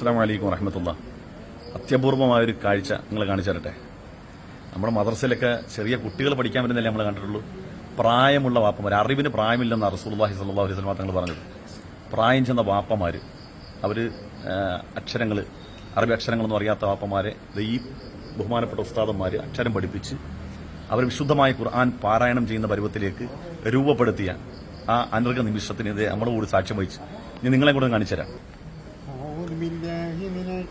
അസ്സാമലൈക്കും വലൈക്കും വറഹമത്തുള്ള. ഒരു കാഴ്ച നിങ്ങൾ കാണിച്ചു തരട്ടെ നമ്മുടെ മദ്രസയിലൊക്കെ ചെറിയ കുട്ടികൾ പഠിക്കാൻ വരുന്നല്ലേ നമ്മൾ കണ്ടിട്ടുള്ളൂ. പ്രായമുള്ള വാപ്പമാർ അറിവിന് പ്രായമില്ലെന്ന് അറസുല്ലാഹി സല്ലാ അലൈഹി സ്വലമാ തങ്ങൾ പറഞ്ഞത്. പ്രായം ചെന്ന വാപ്പമാർ അവർ അക്ഷരങ്ങൾ അറബി അക്ഷരങ്ങളൊന്നും അറിയാത്ത വാപ്പമാരെ ഈ ബഹുമാനപ്പെട്ട ഉസ്താദന്മാർ അക്ഷരം പഠിപ്പിച്ച് അവർ വിശുദ്ധമായ ഖുർആൻ പാരായണം ചെയ്യുന്ന പരുവത്തിലേക്ക് രൂപപ്പെടുത്തിയ ആ അനർഘ നിമിഷത്തിനെതിരെ നമ്മുടെ കൂടി സാക്ഷ്യം വഹിച്ച്. ഇനി നിങ്ങളെ കൂടെ കാണിച്ചു തരാം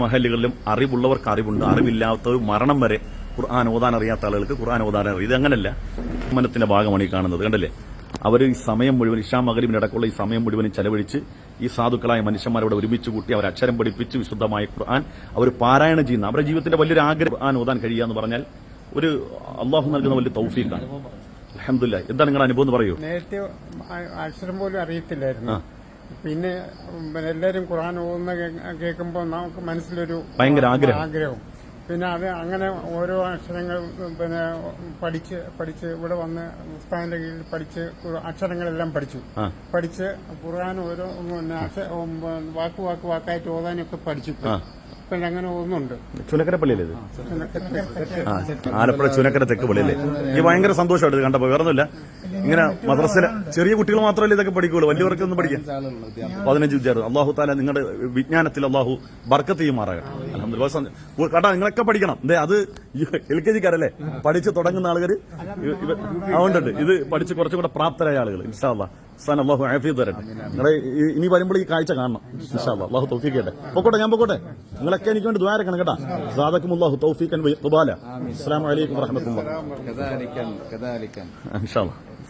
മഹല്ലുകളിലും അറിവുള്ളവർക്ക് അറിവുണ്ട്. അറിവില്ലാത്തവർ മരണം വരെ ഖുർആൻ ഓതാൻ അറിയാത്ത ആളുകൾക്ക് ഖുർആൻ ഓതാൻ അറിയാം. ഇതങ്ങനല്ല അങ്ങനല്ല. മനത്തിന്റെ ഭാഗമാണ് ഈ കാണുന്നത്. കണ്ടല്ലേ? അവർ ഈ സമയം മുഴുവൻ ഇഷാ മകരിമിന് ഇടക്കുള്ള ഈ സമയം മുഴുവനും ചെലവഴിച്ച് ഈ സാധുക്കളായ മനുഷ്യന്മാരോട് ഒരുമിച്ച് കൂട്ടി അവർ അക്ഷരം പഠിപ്പിച്ച് വിശുദ്ധമായ ഖുർആൻ അവർ പാരായണം ചെയ്യുന്ന അവരുടെ ജീവിതത്തിന്റെ വലിയൊരു ആഗ്രഹം ഖുർആൻ ഓതാൻ കഴിയുക എന്ന് പറഞ്ഞാൽ ഒരു അള്ളാഹു നൽകുന്ന വലിയ തൗഫീഖാണ്. അലഹമില്ല എന്താണ് നിങ്ങളുടെ അനുഭവം എന്ന് പറയൂ. നേരത്തെ അക്ഷരം പോലും അറിയത്തില്ലായിരുന്നു. പിന്നെ എല്ലാരും ഖുർആൻ ഓതുന്ന കേൾക്കുമ്പോൾ നമുക്ക് മനസ്സിലൊരു ഭയങ്കര ആഗ്രഹം. ആഗ്രഹം പിന്നെ അത് അങ്ങനെ ഓരോ അക്ഷരങ്ങൾ പിന്നെ പഠിച്ച് പഠിച്ച് ഇവിടെ വന്ന് ഉസ്താദിന്റെ കീഴിൽ പഠിച്ച് അക്ഷരങ്ങളെല്ലാം പഠിച്ചു പഠിച്ച് ഖുർആൻ ഓരോ പിന്നെ വാക്ക് വാക്ക് വാക്കായിട്ട് ഓതാനൊക്കെ പഠിച്ചു. പിന്നെ അങ്ങനെ ചുനക്കര പള്ളിയല്ലേ ഇത്? ആ ആലപ്പുഴ ചുനക്കര തെക്ക് പള്ളിയല്ലേ ഈ ഭയങ്കര സന്തോഷമായിട്ട് ഇത് കണ്ടപ്പോ വേറൊന്നുമില്ല. ഇങ്ങനെ മദ്രസയിലെ ചെറിയ കുട്ടികൾ മാത്രമല്ലേ ഇതൊക്കെ പഠിക്കുള്ളൂ വലിയവർക്കൊന്നും പഠിക്കാം പതിനഞ്ച് വിദ്യാർത്ഥി അള്ളാഹു താല നിങ്ങളുടെ വിജ്ഞാനത്തിൽ അള്ളാഹു ബർക്കത്ത് ചെയ്യുമാറാകട്ടെ അൽഹംദുലില്ലാ. സന്ത- ഉ- കേട്ടാ നിങ്ങളൊക്കെ പഠിക്കണം. ദേ അത് എൽ കെ ജിക്കാരല്ലേ? പഠിച്ച് തുടങ്ങുന്ന ആളുകൾ അതുകൊണ്ടുണ്ട് ഇത് പഠിച്ച് കുറച്ചും കൂടെ പ്രാപ്തരായ ആളുകൾ ഇൻഷാല്ലാ നിങ്ങളെ ഇനി വരുമ്പോൾ ഈ കാഴ്ച കാണണം അള്ളാഹു തൗഫീഖട്ടെ പൊക്കോട്ടെ ഞാൻ പൊക്കോട്ടെ. നിങ്ങളൊക്കെ എനിക്ക് വേണ്ടി ദ്വാരക്കണം കേട്ടാ. സാദക്കും അള്ളാഹു തൗഫീഖൻ ഇസ്ലാം വലൈക്കും വറഹമത്തുള്ള